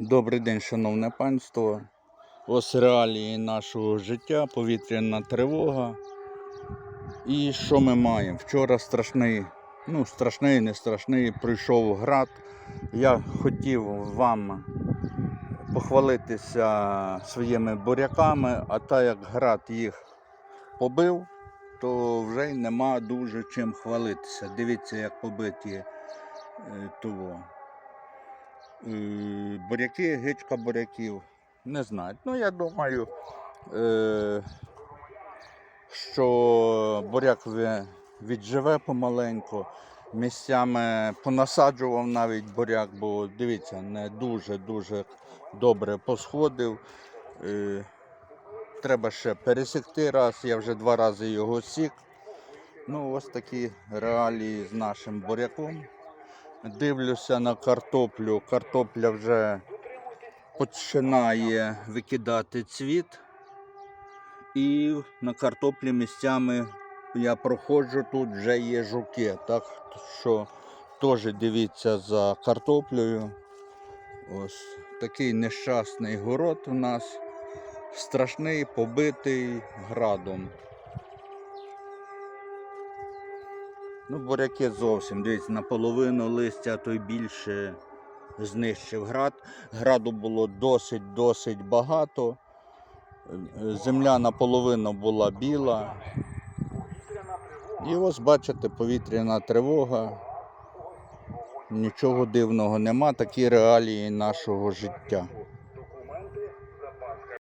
Добрий день, шановне панство. Ось реалії нашого життя, повітряна тривога. І що ми маємо? Вчора страшний, ну страшний, не страшний, прийшов град. Я хотів вам похвалитися своїми буряками, а так як град їх побив, то вже й нема дуже чим хвалитися. Дивіться, як побиті е, того. Е, буряки, гичка буряків. Не знаю. Ну, я думаю, е, що буряк відживе помаленьку. Місцями понасаджував навіть буряк, бо дивіться, не дуже-дуже добре посходив. Е, треба ще пересікти раз, я вже два рази його сік. Ну, ось такі реалії з нашим буряком. Дивлюся на картоплю. Картопля вже починає викидати цвіт. І на картоплі місцями я проходжу, тут вже є жуки. Так що теж дивіться за картоплею. Ось такий нещасний город у нас. Страшний, побитий градом. Ну, буряки зовсім. Дивіться, наполовину листя, а то й більше знищив град. Граду було досить-досить багато. Земля наполовину була біла. І ось бачите, повітряна тривога. Нічого дивного нема, такі реалії нашого життя.